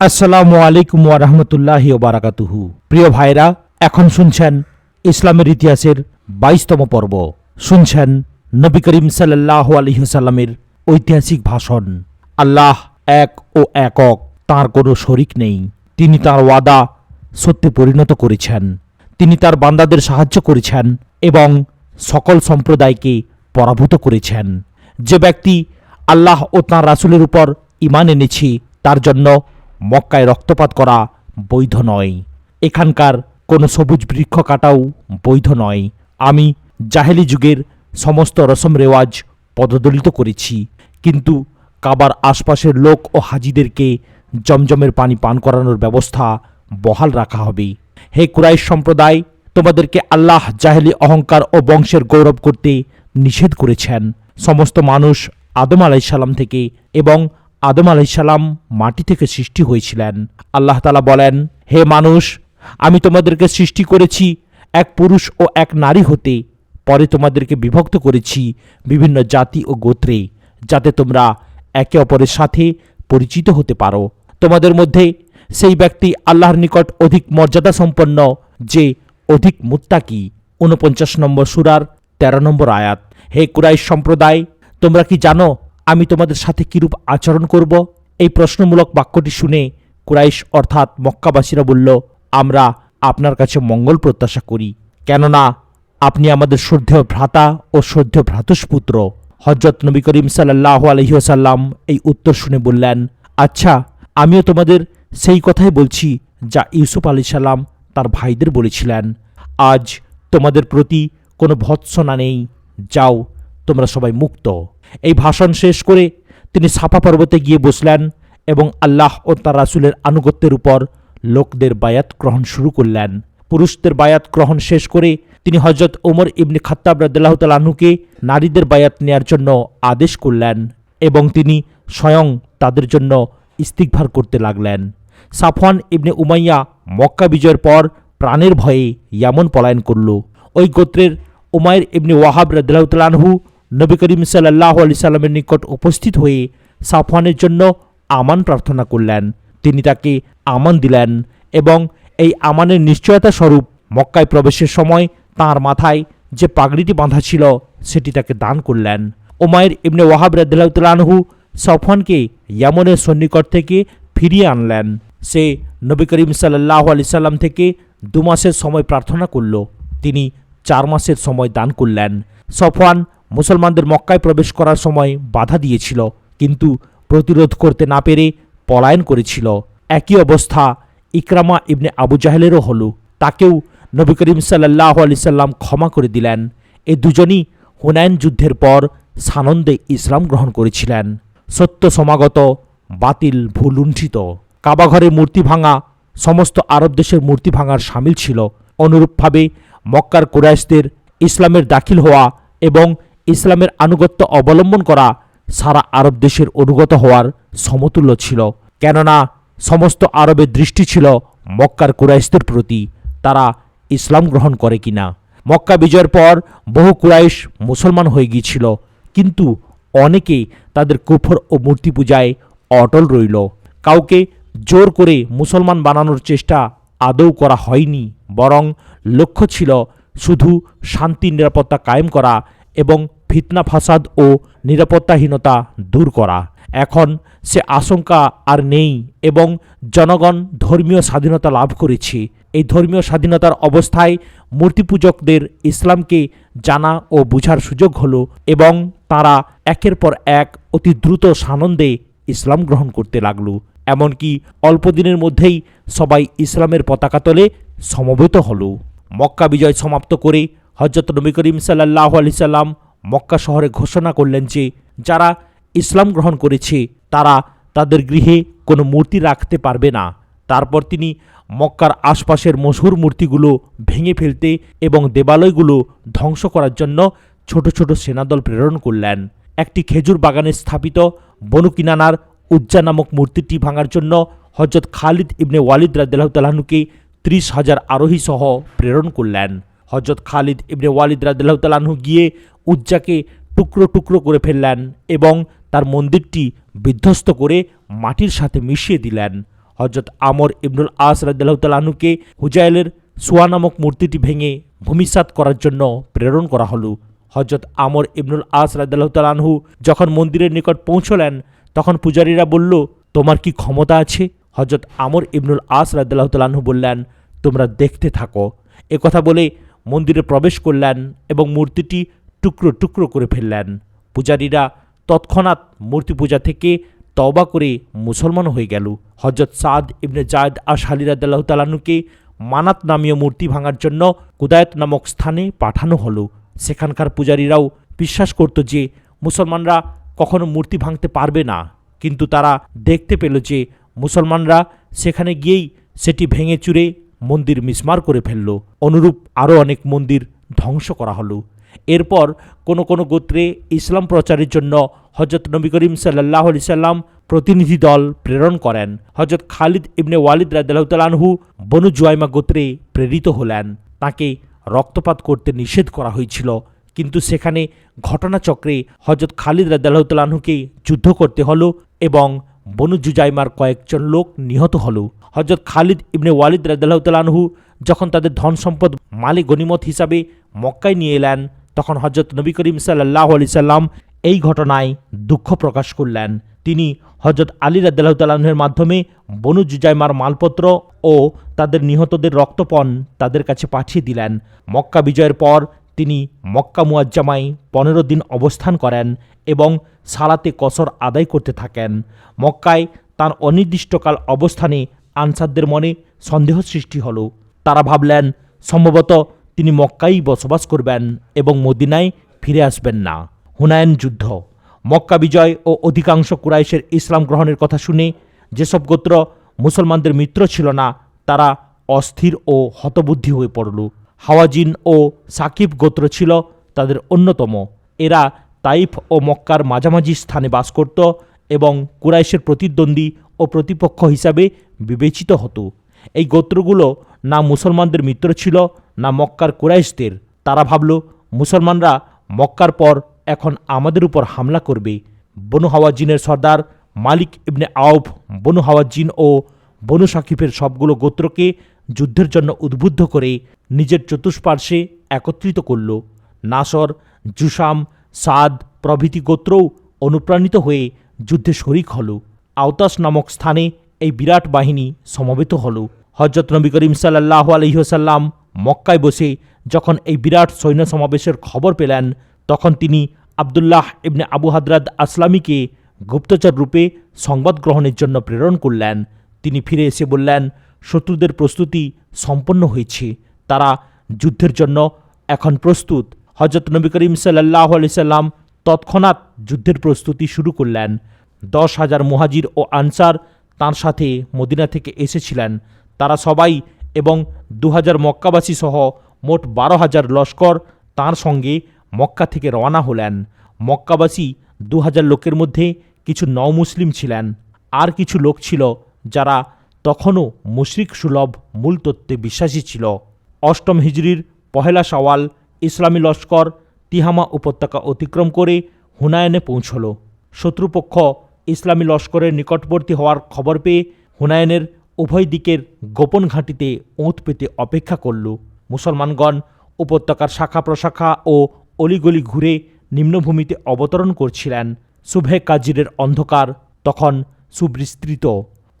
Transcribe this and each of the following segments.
আসসালামু আলাইকুম ওয়ারহমতুল্লাহ বারাকাতুহু। প্রিয় ভাইরা এখন শুনছেন ইসলামের ইতিহাসের বাইশতম পর্ব। শুনছেন নবী করিম সাল্লাহ আলহিহসাল্লামের ঐতিহাসিক ভাষণ। আল্লাহ এক ও একক, তার কোনো শরিক নেই। তিনি তার ওয়াদা সত্যে পরিণত করেছেন। তিনি তার বান্দাদের সাহায্য করেছেন এবং সকল সম্প্রদায়কে পরাভূত করেছেন। যে ব্যক্তি আল্লাহ ও তাঁর রাসুলের উপর ইমান এনেছি, তার জন্য মক্কায় রক্তপাত করা বৈধ নয়। এখানকার কোনো সবুজ বৃক্ষ কাটাও বৈধ নয়। আমি জাহেলি যুগের সমস্ত রসম রেওয়াজ পদদলিত করেছি। কিন্তু কাবার আশপাশের লোক ও হাজিদেরকে জমজমের পানি পান করানোর ব্যবস্থা বহাল রাখা হবে। হে কুরাইশ সম্প্রদায়, তোমাদেরকে আল্লাহ জাহেলি অহংকার ও বংশের গৌরব করতে নিষেধ করেছেন। সমস্ত মানুষ আদম আলাইসাল্লাম থেকে এবং আদম আলাইসাল্লাম মাটি থেকে সৃষ্টি হয়েছিলেন। আল্লাহ তালা বলেন, হে মানুষ, আমি তোমাদেরকে সৃষ্টি করেছি এক পুরুষ ও এক নারী হতে। পরে তোমাদেরকে বিভক্ত করেছি বিভিন্ন জাতি ও গোত্রে, যাতে তোমরা একে অপরের সাথে পরিচিত হতে পারো। তোমাদের মধ্যে সেই ব্যক্তি আল্লাহর নিকট অধিক মর্যাদা সম্পন্ন যে অধিক মুত্তাকি। ঊনপঞ্চাশ নম্বর সুরার তেরো নম্বর আয়াত, হে কুরাইশ সম্প্রদায়, তোমরা কি জানো আমি তোমাদের সাথে কিরূপ আচরণ করব? এই প্রশ্নমূলক বাক্যটি শুনে কুরাইশ অর্থাৎ মক্কাবাসীরা বলল, আমরা আপনার কাছে মঙ্গল প্রত্যাশা করি। কেননা আপনি আমাদের শ্রদ্ধেয় ভ্রাতা ও শ্রদ্ধেয় ভ্রাতুষ্পুত্র। হজরত নবী করিম সাল্লাহ আলহিহাসাল্লাম এই উত্তর শুনে বললেন আচ্ছা আমিও তোমাদের সেই কথাই বলছি যা ইউসুফ আলি সাল্লাম তার ভাইদের বলেছিলেন। আজ তোমাদের প্রতি কোনো ভৎসনা নেই। যাও, তোমরা সবাই মুক্ত। এই ভাষণ শেষ করে তিনি সাফা পর্বতে গিয়ে বসলেন এবং আল্লাহ ও তার রাসুলের আনুগত্যের উপর লোকদের বায়াত গ্রহণ শুরু করলেন। পুরুষদের বায়াত গ্রহণ শেষ করে তিনি হজরত ওমর ইবনে খাত্তাব রাদ্দাল্লাহ নারীদের বায়াত নেয়ার জন্য আদেশ করলেন এবং তিনি স্বয়ং তাদের জন্য ইস্তিকভার করতে লাগলেন। সাফওয়ান ইবনে উমাইয়া মক্কা বিজয়ের পর প্রাণের ভয়ে ইয়ামন পলায়ন করল। ওই গোত্রের উমায়ের ইবনে ওয়াহাব রাদিল্লাহতালাহু নবী করিম সাল্লাহ আলি সাল্লামের নিকট উপস্থিত হয়ে সাফওয়ানের জন্য আমান প্রার্থনা করলেন। তিনি তাকে আমান দিলেন এবং এই আমানের নিশ্চয়তা স্বরূপ মক্কায় প্রবেশের সময় তার মাথায় যে পাগড়িটি বাঁধা ছিল, সেটি তাকে দান করলেন। ওমায়ের ইবনে ওয়াহাব রাদিল্লাহতালাহু সফওয়ানকে ইয়ামনের সন্নিকট থেকে ফিরিয়ে আনলেন। সে নবী করিম সাল্লাহ আলি সাল্লাম থেকে দু মাসের সময় প্রার্থনা করল। তিনি চার মাসের সময় দান করলেন। সফওয়ান মুসলমানদের মক্কায় প্রবেশ করার সময় বাধা দিয়েছিল, কিন্তু প্রতিরোধ করতে না পেরে পলায়ন করেছিল। একই অবস্থা ইকরামা ইবনে আবু জাহেলেরও হলো। তাকেও নবী করিম সাল্লাহ আলি সাল্লাম ক্ষমা করে দিলেন। এ দুজনই হুনায়ন যুদ্ধের পর সানন্দে ইসলাম গ্রহণ করেছিলেন। সত্য সমাগত, বাতিল, ভুলুণ্ঠিত। কাবাঘরে মূর্তি ভাঙা, সমস্ত আরব দেশের মূর্তি ভাঙার সামিল ছিল। অনুরূপভাবে মক্কার কুরাইশদের ইসলামের দাখিল হওয়া এবং ইসলামের আনুগত্য অবলম্বন করা সারা আরব দেশের অনুগত হওয়ার সমতুল্য ছিল। কেননা সমস্ত আরবের দৃষ্টি ছিল মক্কার কুরাইশদের প্রতি, তারা ইসলাম গ্রহণ করে কিনা। মক্কা বিজয়ের পর বহু কুরাইশ মুসলমান হয়ে গিয়েছিল, কিন্তু অনেকে তাদের কুফর ও মূর্তি পূজায় অটল রইল। কাউকে জোর করে মুসলমান বানানোর চেষ্টা আদৌ করা হয়নি, বরং লক্ষ্য ছিল শুধু শান্তি নিরাপত্তা কায়েম করা এবং ফিতনা ফাসাদ ও নিরাপত্তাহীনতা দূর করা। এখন সে আশঙ্কা আর নেই এবং জনগণ ধর্মীয় স্বাধীনতা লাভ করেছে। এই ধর্মীয় স্বাধীনতার অবস্থায় মূর্তিপূজকদের ইসলামকে জানা ও বুঝার সুযোগ হলো এবং তারা একের পর এক অতি দ্রুত সানন্দে ইসলাম গ্রহণ করতে লাগল। এমনকি অল্প দিনের মধ্যেই সবাই ইসলামের পতাকা তলে সমবেত হলো। মক্কা বিজয় সমাপ্ত করে হজরত নবী করিম সাল্লাহ আলি সাল্লাম মক্কা শহরে ঘোষণা করলেন যে, যারা ইসলাম গ্রহণ করেছে, তারা তাদের গৃহে কোনো মূর্তি রাখতে পারবে না। তারপর তিনি মক্কার আশপাশের মশহুর মূর্তিগুলো ভেঙে ফেলতে এবং দেবালয়গুলো ধ্বংস করার জন্য ছোট ছোট সেনাদল প্রেরণ করলেন। একটি খেজুর বাগানে স্থাপিত বনু কিনানার উজ্জা নামক মূর্তিটি ভাঙার জন্য হজরত খালিদ ইবনে ওয়ালিদ রাদিল্লাহ তালাহুকে ত্রিশ হাজার আরোহী সহ প্রেরণ করলেন। হজরত খালিদ ইবনে ওয়ালিদ রাদিল্লাহ তালাহু গিয়ে উজ্জাকে টুকরো টুকরো করে ফেললেন এবং তার মন্দিরটি বিধ্বস্ত করে মাটির সাথে মিশিয়ে দিলেন। হজরত আমর ইবনুল আস রাদিল্লাহ তালাহুকে হুজাইলের সোয়া নামক মূর্তিটি ভেঙে ভূমিসাৎ করার জন্য প্রেরণ করা হলো। হজরত আমর ইবনুল আস রাদিল্লাহ তালাহু যখন মন্দিরের নিকট পৌঁছলেন, তখন পূজারীরা বলল, তোমার কি ক্ষমতা আছে? হজরত আমর ইবনুল আস রাদিল্লাহ তালাহু বললেন, তোমরা দেখতে থাকো। কথা বলে মন্দিরে প্রবেশ করলেন এবং মূর্তিটি টুকরো টুকরো করে ফেললেন। পূজারীরা তৎক্ষণাৎ মূর্তি পূজা থেকে তওবা করে মুসলমান হয়ে গেল। হজরত সাদ ইবনে জায়দ আশালি রাদাল্লাহ তালানুকে মানাত নামীয় মূর্তি ভাঙার জন্য কুদায়ত নামক স্থানে পাঠানো হলো। সেখানকার পূজারীরাও বিশ্বাস করত যে মুসলমানরা কখনো মূর্তি ভাঙতে পারবে না। কিন্তু তারা দেখতে পেল যে মুসলমানরা সেখানে গিয়েই সেটি ভেঙে চুরে মন্দির মিসমার করে ফেলল। অনুরূপ আরও অনেক মন্দির ধ্বংস করা হলো। এরপর কোনো কোনো গোত্রে ইসলাম প্রচারের জন্য হজরত নবী করিম সাল্লাহ আলি সাল্লাম প্রতিনিধি দল প্রেরণ করেন। হজরত খালিদ ইবনে ওয়ালিদ রাদালতালানহু বনু জুয়াইমা গোত্রে প্রেরিত হলেন। তাকে রক্তপাত করতে নিষেধ করা হয়েছিল। কিন্তু সেখানে ঘটনাচক্রে হজরত খালিদ রাদালতালানহুকে যুদ্ধ করতে হলো এবং বনু জুজাইমার কয়েকজন লোক নিহত হলো। হজরত খালিদ ইবনে ওয়ালিদ রাদালতালানহু যখন তাদের ধন সম্পদ মালে গনিমত হিসাবে মক্কায় নিয়ে এলেন, তখন হজরত নবী করিম সাল্লাহ আলি সাল্লাম এই ঘটনায় দুঃখ প্রকাশ করলেন। তিনি হজরত আলী রাদ্দাল্লাহতালাহের মাধ্যমে বনু জুজাইমার মালপত্র ও তাদের নিহতদের রক্তপণ তাদের কাছে পাঠিয়ে দিলেন। মক্কা বিজয়ের পর তিনি মক্কা মুয়াজ্জামায় পনেরো দিন অবস্থান করেন এবং সালাতে কসর আদায় করতে থাকেন। মক্কায় তার অনির্দিষ্টকাল অবস্থানে আনসারদের মনে সন্দেহ সৃষ্টি হলো। তারা ভাবলেন, সম্ভবত তিনি মক্কাই বসবাস করবেন এবং মদিনায় ফিরে আসবেন না। হুনায়ন যুদ্ধ। মক্কা বিজয় ও অধিকাংশ কুরাইশের ইসলাম গ্রহণের কথা শুনে যেসব গোত্র মুসলমানদের মিত্র ছিল না, তারা অস্থির ও হতবুদ্ধি হয়ে পড়ল। হাওয়াজিন ও সাকিব গোত্র ছিল তাদের অন্যতম। এরা তাইফ ও মক্কার মাঝামাঝি স্থানে বাস করত এবং কুরাইশের প্রতিদ্বন্দ্বী ও প্রতিপক্ষ হিসাবে বিবেচিত হতো। এই গোত্রগুলো না মুসলমানদের মিত্র ছিল, না মক্কার কুরাইশদের। তারা ভাবল, মুসলমানরা মক্কার পর এখন আমাদের উপর হামলা করবে। বনু হাওয়াজিনের সর্দার মালিক ইবনে আউফ বনু হাওয়াজিন ও বনু সাকিফের সবগুলো গোত্রকে যুদ্ধের জন্য উদ্বুদ্ধ করে নিজের চতুষ্পার্শ্বে একত্রিত করল। নাসর, জুসাম সাদ প্রভৃতি গোত্রও অনুপ্রাণিত হয়ে যুদ্ধে শরিক হল। আওতাস নামক স্থানে এই বিরাট বাহিনী সমবেত হল। হজরত নবী করিম সাল্লাহ আলহিহসাল্লাম মক্কায় বসে যখন এই বিরাট সৈন্য সমাবেশের খবর পেলেন, তখন তিনি আবদুল্লাহ ইবনে আবু হাদরাদ আসলামীকে গুপ্তচর রূপে সংবাদ গ্রহণের জন্য প্রেরণ করলেন। তিনি ফিরে এসে বললেন, শত্রুদের প্রস্তুতি সম্পন্ন হয়েছে। তারা যুদ্ধের জন্য এখন প্রস্তুত। হজরত নবী করিম সাল্লাহ আলি সাল্লাম তৎক্ষণাৎ যুদ্ধের প্রস্তুতি শুরু করলেন। দশ হাজার মুহাজির ও আনসার তার সাথে মদিনা থেকে এসেছিলেন। তারা সবাই এবং দু হাজার মক্কাবাসী সহ মোট বারো হাজার লস্কর তার সঙ্গে মক্কা থেকে রওনা হলেন। মক্কাবাসী দু হাজার লোকের মধ্যে কিছু নও মুসলিম ছিলেন। আর কিছু লোক ছিল যারা তখনও মুশরিক সুলভ মূল তত্ত্বে বিশ্বাসী ছিল। অষ্টম হিজরির পহেলা সওয়াল ইসলামী লস্কর তিহামা উপত্যকা অতিক্রম করে হুনায়নে পৌঁছল। শত্রুপক্ষ ইসলামী লস্করের নিকটবর্তী হওয়ার খবর পেয়ে হুনায়নের উভয় দিকের গোপন ঘাঁটিতে ওঁত পেতে অপেক্ষা করল। মুসলমানগণ উপত্যকার শাখা প্রশাখা ও অলিগলি ঘুরে নিম্নভূমিতে অবতরণ করছিলেন। শুভে কাজিরের অন্ধকার তখন সুবিস্তৃত।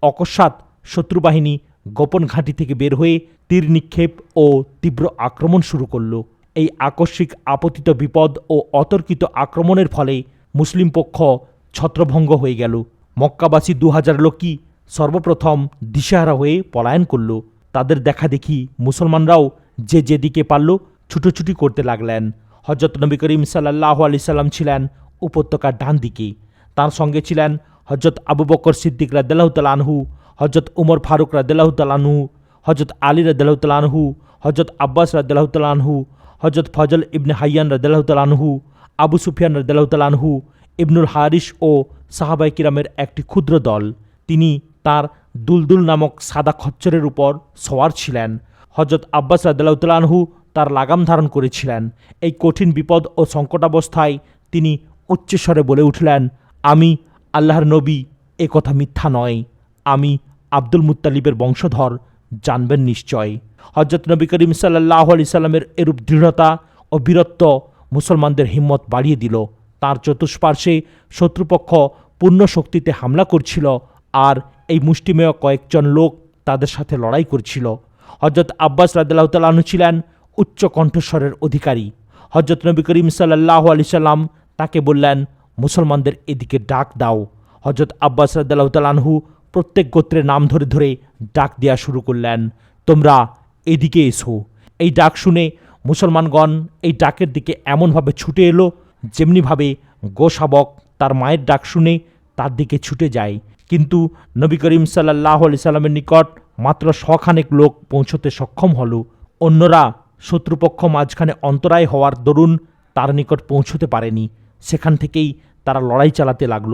অকস্মাৎ শত্রুবাহিনী গোপন ঘাঁটি থেকে বের হয়ে তীর নিক্ষেপ ও তীব্র আক্রমণ শুরু করল। এই আকস্মিক, আপতিত বিপদ ও অতর্কিত আক্রমণের ফলে মুসলিম পক্ষ ছত্রভঙ্গ হয়ে গেল। মক্কাবাসী দু হাজার লোকই সর্বপ্রথম দিশাহারা হয়ে পলায়ন করল। তাদের দেখা দেখি মুসলমানরাও যে যেদিকে পারল ছুটোছুটি করতে লাগলেন। হজরত নবী করিম সাল্লাহ আলি সাল্লাম ছিলেন উপত্যকার ডান দিকে তার সঙ্গে ছিলেন হজরত আবু বকর সিদ্দিক রাদ্দাল্লাহ তালানহু হজরত উমর ফারুক রাদ্দাল্লাহ তালানহু হজরত আলী রাদ্দাল্লাহ তালানহু হজরত আব্বাস রাদ্দাল্লাহ তালানহু হজরত ফজল ইবনে হাইয়ান রাদ্দাল্লাহ তালানহু আবু সুফিয়ান রাদ্দাল্লাহ তালানহু ইবনুল হারিস ও সাহাবাই কিরামের একটি ক্ষুদ্র দল। তিনি তার দুলদুল নামক সাদা খচ্চরের উপর সওয়ার ছিলেন। হজরত আব্বাস রাদ্দাল্লাহতালাহু তার লাগাম ধারণ করেছিলেন। এই কঠিন বিপদ ও সংকটাবস্থায় তিনি উচ্চস্বরে বলে উঠলেন, আমি আল্লাহর নবী, এ কথা মিথ্যা নয়। আমি আব্দুল মুত্তালিবের বংশধর, জানবেন নিশ্চয়। হজরত নবী করিম সাল্লাহ আলি সাল্লামের এরূপ দৃঢ়তা ও বীরত্ব মুসলমানদের হিম্মত বাড়িয়ে দিল। তার চতুষ্পার্শ্বে শত্রুপক্ষ পূর্ণ শক্তিতে হামলা করছিল আর এই মুষ্টিমেয় কয়েকজন লোক তাদের সাথে লড়াই করছিল। হজরত আব্বাস রাদিল্লাহ তালু ছিলেন উচ্চ কণ্ঠস্বরের অধিকারী। হজরত নবী করিম সাল্লাহ আলি সাল্লাম তাকে বললেন, মুসলমানদের এদিকে ডাক দাও। হজরত আব্বাস রাদিল্লাহ তালানহু প্রত্যেক গোত্রের নাম ধরে ধরে ডাক দেওয়া শুরু করলেন, তোমরা এদিকে এসো। এই ডাক শুনে মুসলমানগণ এই ডাকের দিকে এমনভাবে ছুটে এলো, যেমনিভাবে গোশাবক তার মায়ের ডাক শুনে তার দিকে ছুটে যায়। কিন্তু নবী করিম সাল্লাহ আলি সাল্লামের নিকট মাত্র শখানেক লোক পৌঁছতে সক্ষম হল। অন্যরা শত্রুপক্ষ মাঝখানে অন্তরায় হওয়ার দরুন তার নিকট পৌঁছতে পারেনি। সেখান থেকেই তারা লড়াই চালাতে লাগল।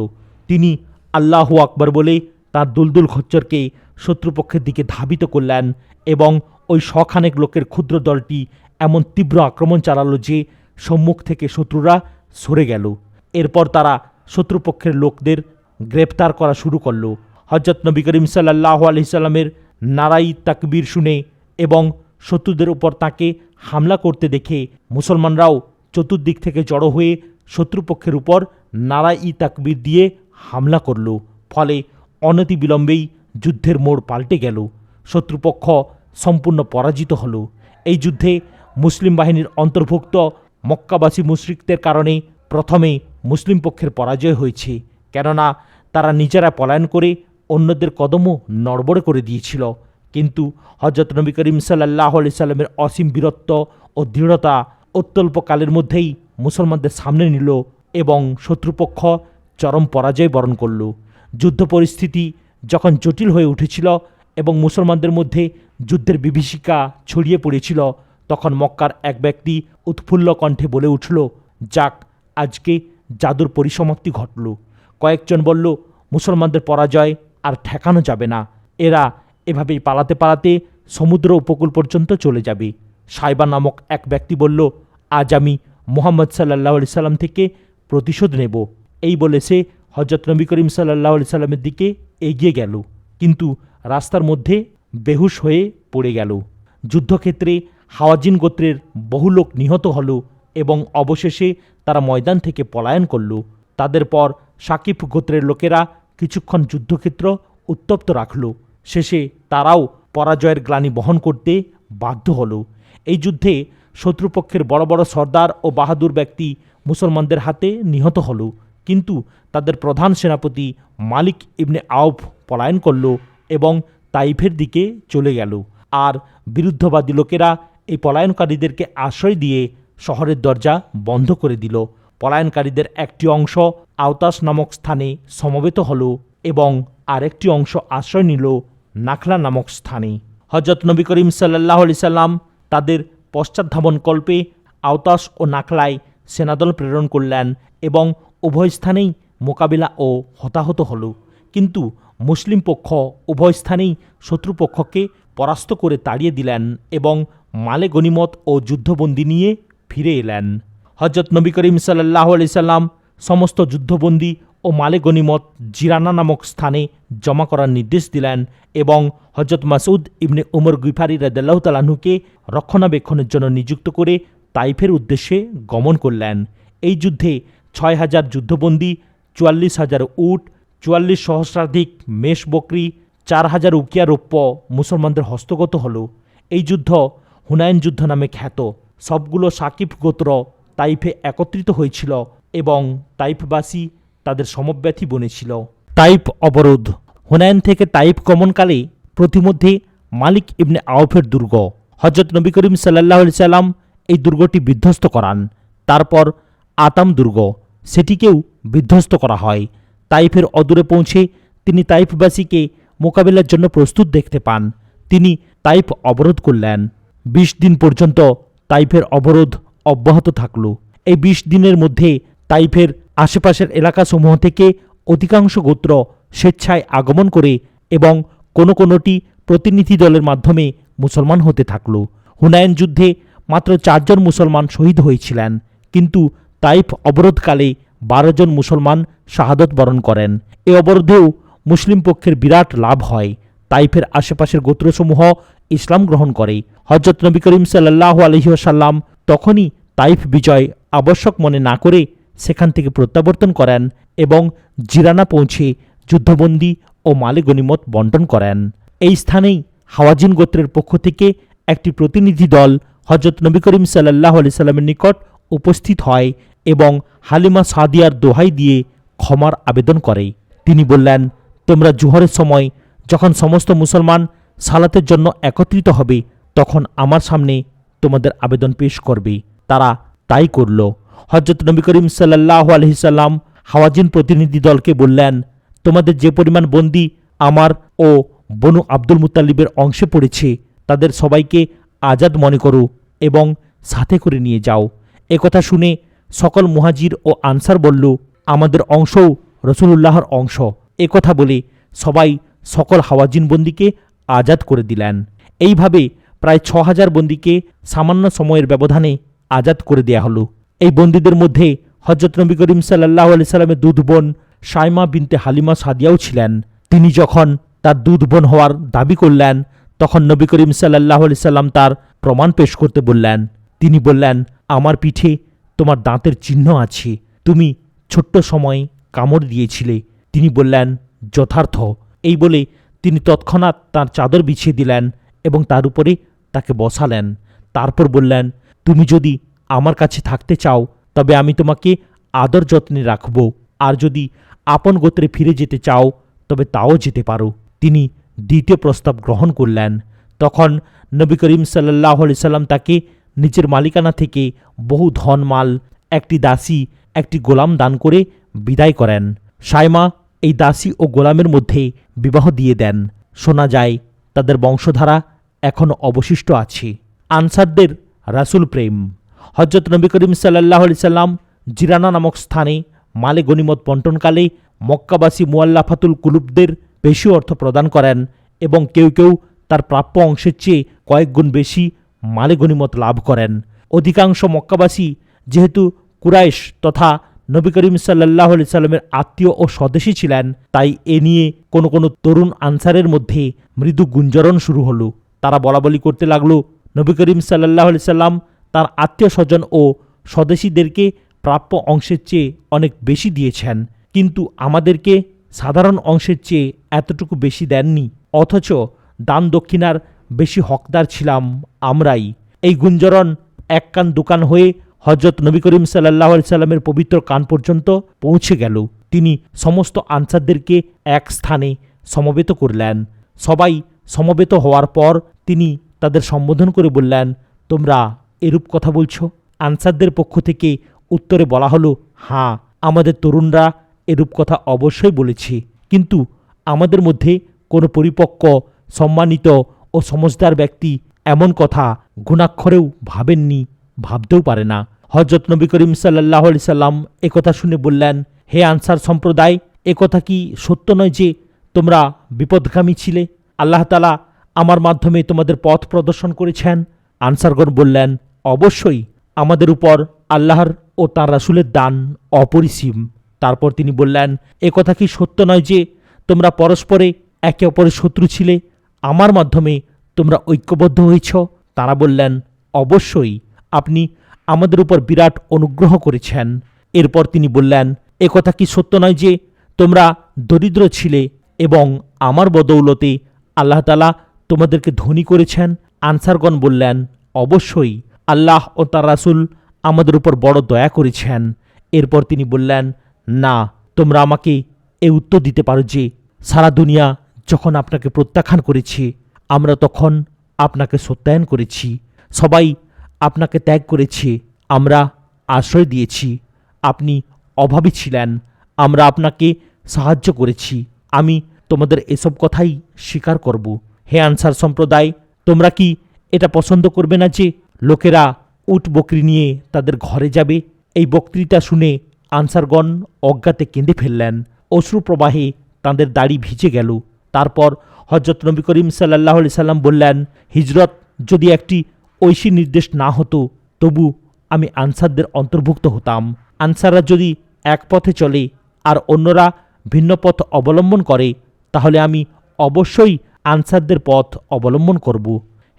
তিনি আল্লাহ আকবর বলে তার দুলদুল খচ্চরকে শত্রুপক্ষের দিকে ধাবিত করলেন এবং ওই শখানেক লোকের ক্ষুদ্র দলটি এমন তীব্র আক্রমণ চালালো যে সম্মুখ থেকে শত্রুরা সরে গেল। এরপর তারা শত্রুপক্ষের লোকদের গ্রেপ্তার করা শুরু করল। হজরত নবী করিম সাল্লাহ আলহিসাল্লামের নারাই তাকবীর শুনে এবং শত্রুদের উপর তাকে হামলা করতে দেখে মুসলমানরাও চতুর্দিক থেকে জড়ো হয়ে শত্রুপক্ষের উপর নারাই তাকবীর দিয়ে হামলা করল। ফলে অনতি বিলম্বেই যুদ্ধের মোড় পাল্টে গেল। শত্রুপক্ষ সম্পূর্ণ পরাজিত হল। এই যুদ্ধে মুসলিম বাহিনীর অন্তর্ভুক্ত মক্কাবাসী মুশরিকদের কারণে প্রথমে মুসলিম পক্ষের পরাজয় হয়েছে, কেননা তারা নিজেরা পলায়ন করে অন্যদের কদমও নড়বড়ে করে দিয়েছিল। কিন্তু হজরত নবী করিম সাল্লাহ আলি সাল্লামের অসীম বীরত্ব ও দৃঢ়তা অত্যল্পকালের মধ্যেই মুসলমানদের সামনে নিল এবং শত্রুপক্ষ চরম পরাজয় বরণ করল। যুদ্ধ পরিস্থিতি যখন জটিল হয়ে উঠেছিল এবং মুসলমানদের মধ্যে যুদ্ধের বিভীষিকা ছড়িয়ে পড়েছিল, তখন মক্কার এক ব্যক্তি উৎফুল্ল কণ্ঠে বলে উঠল, যাক, আজকে জাদুর পরিসমাপ্তি ঘটল। কয়েকজন বলল, মুসলমানদের পরাজয় আর ঠেকানো যাবে না। এরা এভাবেই পালাতে পালাতে সমুদ্র উপকূল পর্যন্ত চলে যাবে। সাইবা নামক এক ব্যক্তি বলল, আজ আমি মোহাম্মদ সাল্লাহ আলি সাল্লাম থেকে প্রতিশোধ নেব। এই বলে সে হজরত নবী করিম সাল্লাহ আলি সাল্লামের দিকে এগিয়ে গেল। কিন্তু রাস্তার মধ্যে বেহুশ হয়ে পড়ে গেল। যুদ্ধক্ষেত্রে হাওয়াজিন গোত্রের বহু লোক নিহত হল এবং অবশেষে তারা ময়দান থেকে পলায়ন করল। তাদের পর সাকিব গোত্রের লোকেরা কিছুক্ষণ যুদ্ধক্ষেত্র উত্তপ্ত রাখল। শেষে তারাও পরাজয়ের গ্লানি বহন করতে বাধ্য হল। এই যুদ্ধে শত্রুপক্ষের বড় বড় সর্দার ও বাহাদুর ব্যক্তি মুসলমানদের হাতে নিহত হল। কিন্তু তাদের প্রধান সেনাপতি মালিক ইবনে আউফ পলায়ন করল এবং তাইফের দিকে চলে গেল। আর বিরুদ্ধবাদী লোকেরা এই পলায়নকারীদেরকে আশ্রয় দিয়ে শহরের দরজা বন্ধ করে দিল। পলায়নকারীদের একটি অংশ আওতাস নামক স্থানে সমবেত হল এবং আরেকটি অংশ আশ্রয় নিল নাখলা নামক স্থানে। হজরত নবী করিম সাল্লাহ আলি সাল্লাম তাদের পশ্চাৎধাবন কল্পে আওতাস ও নাখলায় সেনাদল প্রেরণ করলেন এবং উভয় স্থানেই মোকাবিলা ও হতাহত হল। কিন্তু মুসলিম পক্ষ উভয় স্থানেই শত্রুপক্ষকে পরাস্ত করে তাড়িয়ে দিলেন এবং মালে গনিমত ও যুদ্ধবন্দী নিয়ে ফিরে এলেন। হজরত নবী করিম সাল্লাহ আলি সাল্লাম সমস্ত যুদ্ধবন্দী ও মালে গনিমত জিরানা নামক স্থানে জমা করার নির্দেশ দিলেন এবং হজরত মাসুদ ইবনে উমর গুফারি রাদাল্লাহ তালাহুকে রক্ষণাবেক্ষণের জন্য নিযুক্ত করে তাইফের উদ্দেশ্যে গমন করলেন। এই যুদ্ধে ছয় হাজার যুদ্ধবন্দী চুয়াল্লিশ হাজার উট, চুয়াল্লিশ সহস্রাধিক মেষ বকরি চার হাজার উকিয়া রৌপ্য মুসলমানদের হস্তগত হল। এই যুদ্ধ হুনায়ন যুদ্ধ নামে খ্যাত। সবগুলো সাকিব গোত্র তাইফে একত্রিত হয়েছিল এবং তাইফবাসী তাদের সমব্যথী বনেছিল। তাইফ অবরোধ। হুনায়ন থেকে তাইফ গমনকালে প্রতিমধ্যে মালিক ইবনে আউফের দুর্গ। হজরত নবী করিম সাল্লাহ সাল্লাম এই দুর্গটি বিধ্বস্ত করান। তারপর আতাম দুর্গ। সেটিকেও বিধ্বস্ত করা হয়। তাইফের অদূরে পৌঁছে তিনি তাইফবাসীকে মোকাবিলার জন্য প্রস্তুত দেখতে পান। তিনি তাইফ অবরোধ করলেন। বিশ দিন পর্যন্ত তাইফের অবরোধ অব্যাহত থাকল। এই বিশ দিনের মধ্যে তাইফের আশেপাশের এলাকাসমূহ থেকে অধিকাংশ গোত্র স্বেচ্ছায় আগমন করে এবং কোনো কোনোটি প্রতিনিধি দলের মাধ্যমে মুসলমান হতে থাকল। হুনায়ন যুদ্ধে মাত্র চারজন মুসলমান শহীদ হয়েছিলেন। কিন্তু তাইফ অবরোধকালে বারো জন মুসলমান শাহাদত বরণ করেন। এ অবরোধেও মুসলিম পক্ষের বিরাট লাভ হয়। তাইফের আশেপাশের গোত্রসমূহ ইসলাম গ্রহণ করে। হজরত নবী করিম সাল্লাহ আলহিহাসাল্লাম তখনই তাইফ বিজয় আবশ্যক মনে না করে সেখান থেকে প্রত্যাবর্তন করেন এবং জিরানা পৌঁছে যুদ্ধবন্দী ও মালে গনিমত বন্টন করেন। এই স্থানেই হাওয়াজিন গোত্রের পক্ষ থেকে একটি প্রতিনিধি দল হজরত নবী করিম সাল্লাহ আলি সাল্লামের নিকট উপস্থিত হয় এবং হালিমা সাদিয়ার দোহাই দিয়ে ক্ষমার আবেদন করে। তিনি বললেন, তোমরা জুহরের সময় যখন সমস্ত মুসলমান সালাতের জন্য একত্রিত হবে, তখন আমার সামনে তোমাদের আবেদন পেশ করবে। তারা তাই করল। হজরত নবী করিম সাল্লাহ আলহিসাল্লাম হাওয়াজিন প্রতিনিধি দলকে বললেন, তোমাদের যে পরিমাণ বন্দি আমার ও বনু আব্দুল মুতালিবের অংশে পড়েছে, তাদের সবাইকে আজাদ মনে করো এবং সাথে করে নিয়ে যাও। একথা শুনে সকল মুহাজির ও আনসার বলল, আমাদের অংশও রসুলুল্লাহর অংশ। একথা বলে সবাই সকল হাওয়াজিন বন্দিকে আজাদ করে দিলেন। এইভাবে প্রায় ছ হাজার বন্দিকে সামান্য সময়ের ব্যবধানে আজাদ করে দেয়া হলো। এই বন্দীদের মধ্যে হজরত নবী করিম সাল্লাহ আলি সাল্লামের দুধ বোন সাইমা বিনতে হালিমা সাদিয়াও ছিলেন। তিনি যখন তার দুধ বোন হওয়ার দাবি করলেন, তখন নবী করিম সাল্লাহ আলি সাল্লাম তার প্রমাণ পেশ করতে বললেন। তিনি বললেন, আমার পিঠে তোমার দাঁতের চিহ্ন আছে। তুমি ছোট্ট সময়ে কামড় দিয়েছিলে। তিনি বললেন, যথার্থ। এই বলে তিনি তৎক্ষণাৎ তার চাদর বিছিয়ে দিলেন এবং তার উপরে তাকে বসালেন। তারপর বললেন, তুমি যদি আমার কাছে থাকতে চাও, তবে আমি তোমাকে আদর যত্নে রাখব। আর যদি আপন গোত্রে ফিরে যেতে চাও, তবে তাও যেতে পারো। তিনি দ্বিতীয় প্রস্তাব গ্রহণ করলেন। তখন নবী করিম সাল্লাহ আলি সাল্লাম তাকে নিজের মালিকানা থেকে বহু ধনমাল, একটি দাসী, একটি গোলাম দান করে বিদায় করেন। সাইমা এই দাসী ও গোলামের মধ্যে বিবাহ দিয়ে দেন। শোনা যায়, তাদের বংশধারা এখনও অবশিষ্ট আছে। আনসারদের রাসুল প্রেম। হজরত নবী করিম সাল্লাহ সাল্লাম জিরানা নামক স্থানে মালে গনিমত বন্টনকালে মক্কাবাসী মুয়াল্লাফাতুল কুলুবদের বেশি অর্থ প্রদান করেন এবং কেউ কেউ তার প্রাপ্য অংশের চেয়ে কয়েক গুণ বেশি মালে লাভ করেন। অধিকাংশ মক্কাবাসী যেহেতু কুরাইশ তথা নবী করিম সাল্লাহ আলি সাল্লামের আত্মীয় ও স্বদেশী ছিলেন, তাই এ নিয়ে কোনো কোনো তরুণ আনসারের মধ্যে মৃদু গুঞ্জরণ শুরু হলো। তারা বলাবলি করতে লাগল, নবী করিম সাল্লাহ আলি সাল্লাম তার আত্মীয় স্বজন ও স্বদেশীদেরকে প্রাপ্য অংশের চেয়ে অনেক বেশি দিয়েছেন। কিন্তু আমাদেরকে সাধারণ অংশের চেয়ে এতটুকু বেশি দেননি। অথচ দান দক্ষিণার বেশি হকদার ছিলাম আমরাই। এই গুঞ্জরণ এক কান দোকান হয়ে হজরত নবী করিম সাল্লাহ সাল্লামের পবিত্র কান পর্যন্ত পৌঁছে গেল। তিনি সমস্ত আনসারদেরকে এক স্থানে সমবেত করলেন। সবাই সমবেত হওয়ার পর তিনি তাদের সম্বোধন করে বললেন, তোমরা এরূপ কথা বলছো? আনসারদের পক্ষ থেকে উত্তরে বলা হলো হ্যাঁ আমাদের তরুণরা এরূপ কথা অবশ্যই বলেছে। কিন্তু আমাদের মধ্যে কোনো পরিপক্ক, সম্মানিত ও সমজদার ব্যক্তি এমন কথা গুণাক্ষরেও ভাবেননি, ভাবতেও পারে না। হজরত নবী করিম সাল্লাহ সাল্লাম একথা শুনে বললেন, হে আনসার সম্প্রদায় একথা কি সত্য নয় যে তোমরা বিপদগামী ছিলে? আল্লাহ তালা আমার মাধ্যমে তোমাদের পথ প্রদর্শন করেছেন? আনসারগণ বললেন, অবশ্যই। আমাদের উপর আল্লাহর ও তাঁর রাসুলের দান অপরিসীম। তারপর তিনি বললেন একথা কি সত্য নয় যে তোমরা পরস্পরে একে অপরের শত্রু ছিলে? আমার মাধ্যমে তোমরা ঐক্যবদ্ধ হয়েছ। তারা বললেন, অবশ্যই, আপনি আমাদের উপর বিরাট অনুগ্রহ করেছেন। এরপর তিনি বললেন একথা কি সত্য নয় যে তোমরা দরিদ্র ছিলে এবং আমার বদৌলতে আল্লাহ তালা তোমাদেরকে ধনী করেছেন? আনসারগণ বললেন, অবশ্যই, আল্লাহ ও তার রাসুল আমাদের উপর বড় দয়া করেছেন। এরপর তিনি বললেন, না, তোমরা আমাকে এ উত্তর দিতে পারো যে সারা দুনিয়া যখন আপনাকে প্রত্যাখ্যান করেছি, আমরা তখন আপনাকে সত্যায়ন করেছি। সবাই আপনাকে ত্যাগ করেছে, আমরা আশ্রয় দিয়েছি। আপনি অভাবী ছিলেন, আমরা আপনাকে সাহায্য করেছি। আমি তোমাদের এসব কথাই স্বীকার করব। হে আনসার সম্প্রদায়, তোমরা কি এটা পছন্দ করবে না যে লোকেরা উট বকরি নিয়ে তাদের ঘরে যাবে? এই বক্তৃতা শুনে আনসারগণ অজ্ঞাতে কেঁদে ফেললেন। অশ্রু প্রবাহে তাঁদের দাড়ি ভিজে গেল। তারপর হজরত নবী করিম সাল্লাহ সাল্লাম বললেন, হিজরত যদি একটি ঐশী নির্দেশ না হতো, তবু আমি আনসারদের অন্তর্ভুক্ত হতাম। আনসাররা যদি এক পথে চলে আর অন্যরা ভিন্ন পথ অবলম্বন করে, তাহলে আমি অবশ্যই আনসারদের পথ অবলম্বন করব।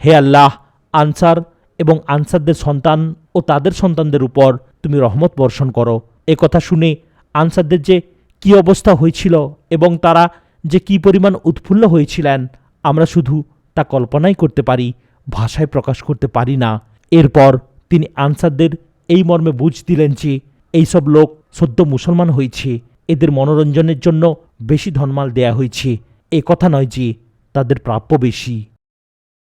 হে আল্লাহ, আনসার এবং আনসারদের সন্তান ও তাদের সন্তানদের উপর তুমি রহমত বর্ষণ করো। এ কথা শুনে আনসারদের যে কি অবস্থা হয়েছিল এবং তারা যে কি পরিমাণ উৎফুল্ল হয়েছিলেন, আমরা শুধু তা কল্পনাই করতে পারি, ভাষায় প্রকাশ করতে পারি না। এরপর তিনি আনসারদের এই মর্মে বুঝ দিলেন যে, এইসব লোক সদ্য মুসলমান হয়েছে। এদের মনোরঞ্জনের জন্য বেশি ধনমাল দেয়া হয়েছে। এ কথা নয় যে, তাদের প্রাপ্য বেশি।